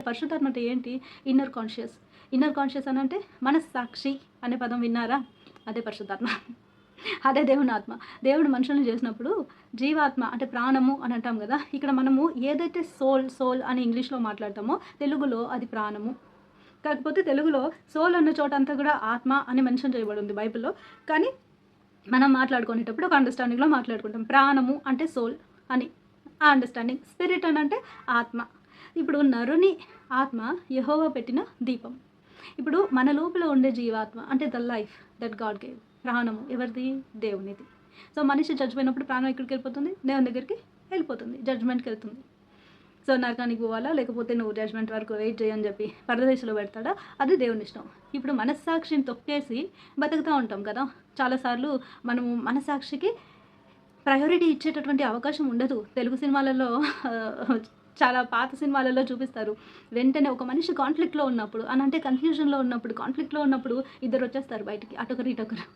పరిశుద్ధాత్మ అంటే ఏంటి? ఇన్నర్ కాన్షియస్ ఇన్నర్ కాన్షియస్ అని అంటే మనస్సాక్షి అనే పదం విన్నారా? అదే పరిశుద్ధాత్మ. అదే దేవుని ఆత్మ. దేవుడు మనుషులను చేసినప్పుడు జీవాత్మ అంటే ప్రాణము అని అంటాం కదా? ఇక్కడ మనము ఏదైతే సోల్ సోల్ అని ఇంగ్లీష్లో మాట్లాడతామో తెలుగులో అది ప్రాణము. కాకపోతే తెలుగులో సోల్ అన్న చోట అంతా కూడా ఆత్మ అని మెన్షన్ చేయబడి ఉంది బైబిల్లో. కానీ మనం మాట్లాడుకునేటప్పుడు ఒక అండర్స్టాండింగ్లో మాట్లాడుకుంటాం. ప్రాణము అంటే సోల్ అని. ఆ అండర్స్టాండింగ్ స్పిరిట్ అని అంటే ఆత్మ. ఇప్పుడు నరుని ఆత్మ యహోవా పెట్టిన దీపం. ఇప్పుడు మన లోపల ఉండే జీవాత్మ అంటే the life that God gave ప్రాణము ఎవరిది? దేవునిది. సో మనిషి చచ్చిపోయినప్పుడు ప్రాణం ఎక్కడికి వెళ్ళిపోతుంది? దేవుని దగ్గరికి వెళ్ళిపోతుంది జడ్జ్మెంట్కి వెళ్తుంది. సో నరకానికి పోవాలా? లేకపోతే నువ్వు జడ్జ్మెంట్ వరకు వెయిట్ చేయని చెప్పి పరదేశంలో పెడతాడా? అది దేవుని ఇష్టం. ఇప్పుడు మనస్సాక్షిని తొక్కేసి బతుకుతూ ఉంటాం కదా? చాలాసార్లు మనము మనస్సాక్షికి ప్రయారిటీ ఇచ్చేటటువంటి అవకాశం ఉండదు. తెలుగు సినిమాలలో చాలా పాత సినిమాలలో చూపిస్తారు. వెంటనే ఒక మనిషి కాన్ఫ్లిక్ట్లో ఉన్నప్పుడు అని అంటే కన్ఫ్యూజన్లో ఉన్నప్పుడు కాన్ఫ్లిక్ట్లో ఉన్నప్పుడు ఇద్దరు వచ్చేస్తారు బయటికి అటొకరు ఇటొకరు.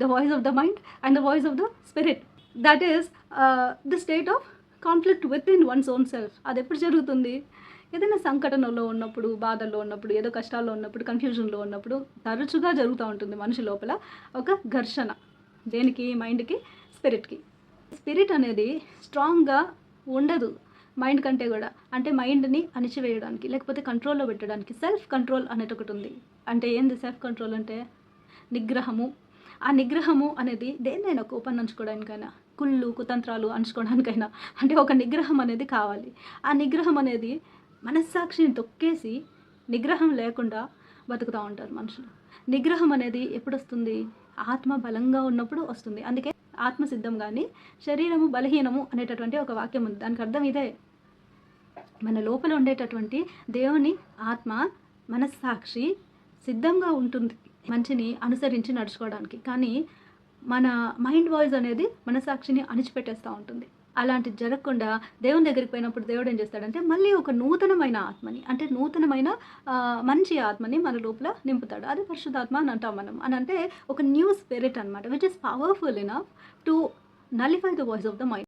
The voice of the mind and the voice of the spirit that is the state of conflict within one's own self అది ఎప్పుడు జరుగుతుంది? ఏదైనా సంకటనలో ఉన్నప్పుడు బాధల్లో ఉన్నప్పుడు ఏదో కష్టాల్లో ఉన్నప్పుడు కన్ఫ్యూజన్లో ఉన్నప్పుడు తరచుగా జరుగుతూ ఉంటుంది మనిషి లోపల ఒక ఘర్షణ. దేనికి? మైండ్కి స్పిరిట్కి స్పిరిట్ అనేది స్ట్రాంగ్గా ఉండదు. మైండ్ కంటే కూడా. అంటే మైండ్ని అణిచివేయడానికి లేకపోతే కంట్రోల్లో పెట్టడానికి సెల్ఫ్ కంట్రోల్ అనేది ఒకటి ఉంది. అంటే ఏంది సెల్ఫ్ కంట్రోల్ అంటే? నిగ్రహము. ఆ నిగ్రహము అనేది దేన్నైనా కోపాన్ని అంచుకోవడానికైనా కుళ్ళు కుతంత్రాలు అంచుకోవడానికైనా అంటే ఒక నిగ్రహం అనేది కావాలి. ఆ నిగ్రహం అనేది మనస్సాక్షిని తొక్కేసి నిగ్రహం లేకుండా బతుకుతూ ఉంటారు మనుషులు. నిగ్రహం అనేది ఎప్పుడు వస్తుంది ఆత్మ బలంగా ఉన్నప్పుడు వస్తుంది. అందుకే ఆత్మ సిద్ధం కానీ శరీరము బలహీనము అనేటటువంటి ఒక వాక్యం ఉంది. దానికి అర్థం ఇదే. మన లోపల ఉండేటటువంటి దేవుని ఆత్మ మనస్సాక్షి సిద్ధంగా ఉంటుంది. మంచిని అనుసరించి నడుచుకోవడానికి. కానీ మన మైండ్ వాయిస్ అనేది మనసాక్షిని అణిచిపెట్టేస్తూ ఉంటుంది. అలాంటిది జరగకుండా దేవుని దగ్గరికి పోయినప్పుడు దేవుడు ఏం చేస్తాడంటే మళ్ళీ ఒక నూతనమైన ఆత్మని అంటే నూతనమైన మంచి ఆత్మని మన లోపల నింపుతాడు. అది పరిశుద్ధాత్మ అని అంటాం మనం. అని అంటే ఒక న్యూ స్పిరిట్ అనమాట which is powerful enough to nullify the voice of the mind